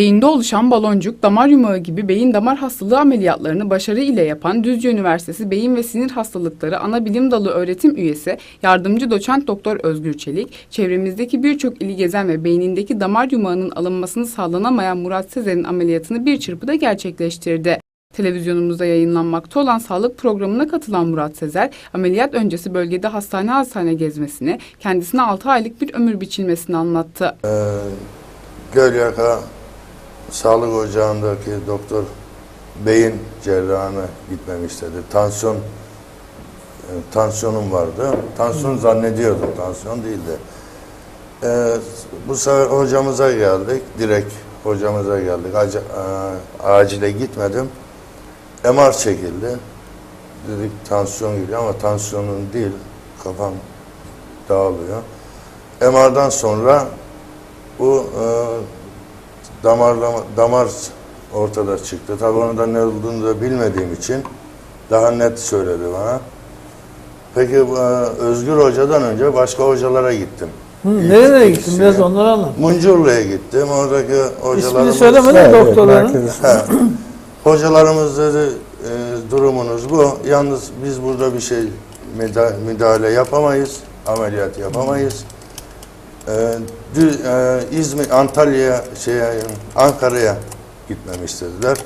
Beyinde oluşan baloncuk, damar yumağı gibi beyin damar hastalığı ameliyatlarını başarı ile yapan Düzce Üniversitesi Beyin ve Sinir Hastalıkları Ana Bilim Dalı öğretim üyesi yardımcı doçent doktor Özgür Çelik, çevremizdeki birçok ili gezen ve beynindeki damar yumağının alınmasını sağlanamayan Murat Sezer'in ameliyatını bir çırpıda gerçekleştirdi. Televizyonumuzda yayınlanmakta olan sağlık programına katılan Murat Sezer, ameliyat öncesi bölgede hastane hastane gezmesini, kendisine 6 aylık bir ömür biçilmesini anlattı. Ee, Gölyaka Sağlık Ocağı'ndaki doktor beyin cerrahına gitmemi istedi. Tansiyon e, tansiyonum vardı. Tansiyon zannediyordum, tansiyon değildi. Ee, bu sefer hocamıza geldik, direkt hocamıza geldik. Ac- a- acile gitmedim. MR çekildi. Dedik tansiyon geliyor ama tansiyonun değil, kafam dağılıyor. MR'dan sonra bu e, damarlama, damar ortada çıktı. Tabii onun da ne olduğunu da bilmediğim için daha net söyledi bana. Peki e, Özgür Hoca'dan önce başka hocalara gittim. Hı, nerelere gittin? Biraz onları anlat. Muncurlu'ya gittim. Oradaki İsmini hocalarımız... söyleme de Evet, doktorların. Hocalarımız dedi e, durumunuz bu. Yalnız biz burada bir şey müda- müdahale yapamayız. Ameliyat yapamayız. Dü- e, İzmir, Antalya'ya, şey, Ankara'ya gitmemi istediler.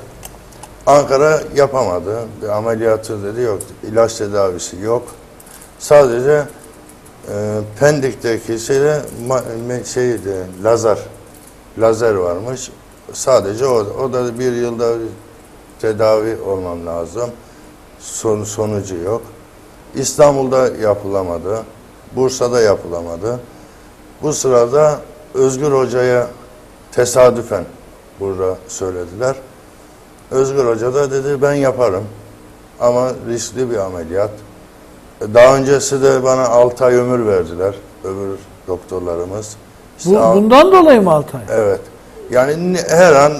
Ankara yapamadı. Bir ameliyatı dedi yok. ilaç tedavisi yok. Sadece e, Pendik'teki şeyde ma- şeydi, lazer lazer varmış. Sadece o, o da bir yılda tedavi olmam lazım. Son, sonucu yok. İstanbul'da yapılamadı. Bursa'da yapılamadı. Bu sırada Özgür Hoca'ya tesadüfen burada söylediler. Özgür Hoca da dedi ben yaparım ama riskli bir ameliyat. Daha öncesi de bana 6 ay ömür verdiler öbür doktorlarımız. İşte Bu, bundan dolayı mı Altay? Evet. Yani her an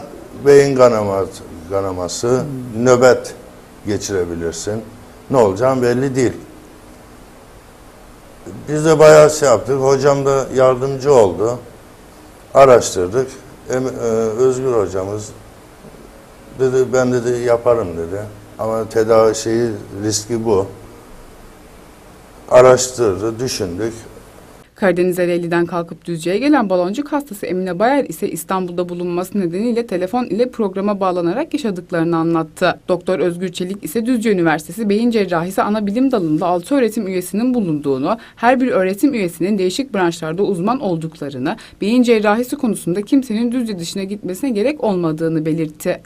beyin kanaması, kanaması nöbet geçirebilirsin. Ne olacağım belli değil. Biz de bayağı şey yaptık. Hocam da yardımcı oldu. Araştırdık. Em- e, Özgür hocamız dedi ben dedi yaparım dedi. Ama tedavi şeyi riski bu. Araştırdı, düşündük. Karadeniz Ereğli'den kalkıp Düzce'ye gelen baloncuk hastası Emine Bayer ise İstanbul'da bulunması nedeniyle telefon ile programa bağlanarak yaşadıklarını anlattı. Doktor Özgür Çelik ise Düzce Üniversitesi Beyin Cerrahisi Ana Bilim Dalı'nda 6 öğretim üyesinin bulunduğunu, her bir öğretim üyesinin değişik branşlarda uzman olduklarını, beyin cerrahisi konusunda kimsenin Düzce dışına gitmesine gerek olmadığını belirtti.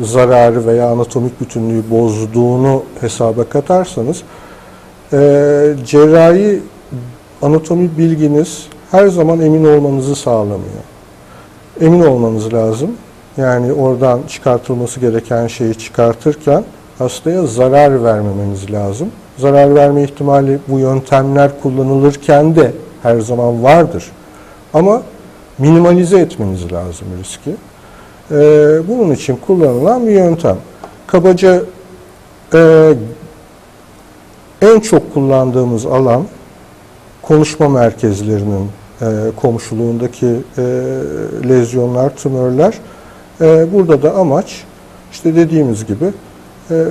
zararı veya anatomik bütünlüğü bozduğunu hesaba katarsanız eee cerrahi anatomi bilginiz her zaman emin olmanızı sağlamıyor. Emin olmanız lazım. Yani oradan çıkartılması gereken şeyi çıkartırken hastaya zarar vermemeniz lazım. Zarar verme ihtimali bu yöntemler kullanılırken de her zaman vardır. Ama minimalize etmeniz lazım riski. Ee, bunun için kullanılan bir yöntem. Kabaca e, en çok kullandığımız alan konuşma merkezlerinin e, komşuluğundaki e, lezyonlar, tümörler. E, burada da amaç işte dediğimiz gibi e,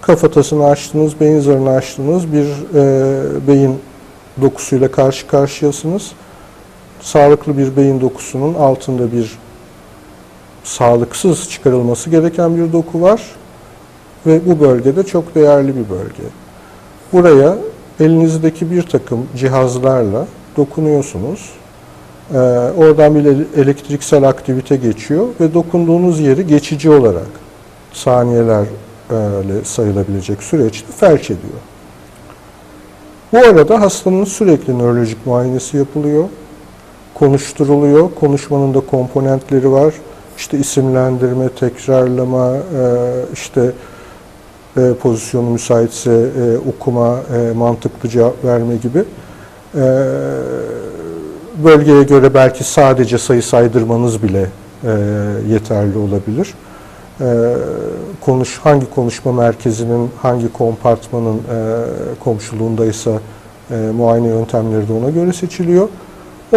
kafatasını açtınız, beyin zarını açtınız, bir e, beyin dokusuyla karşı karşıyasınız. Sağlıklı bir beyin dokusunun altında bir sağlıksız çıkarılması gereken bir doku var ve bu bölgede çok değerli bir bölge. Buraya elinizdeki bir takım cihazlarla dokunuyorsunuz. Ee, oradan bir ele- elektriksel aktivite geçiyor ve dokunduğunuz yeri geçici olarak saniyelerle sayılabilecek süreçte felç ediyor. Bu arada hastanın sürekli nörolojik muayenesi yapılıyor konuşturuluyor. Konuşmanın da komponentleri var. İşte isimlendirme, tekrarlama, e, işte e, pozisyonu müsaitse e, okuma, e, mantıklı cevap verme gibi. E, Bölgeye göre belki sadece sayı saydırmanız bile e, yeterli olabilir. E, Konuş hangi konuşma merkezinin hangi kompartmanın e, komşuluğundaysa e, muayene yöntemleri de ona göre seçiliyor.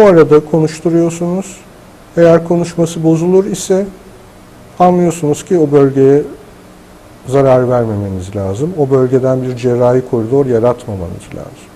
O arada konuşturuyorsunuz. Eğer konuşması bozulur ise anlıyorsunuz ki o bölgeye zarar vermemeniz lazım. O bölgeden bir cerrahi koridor yaratmamanız lazım.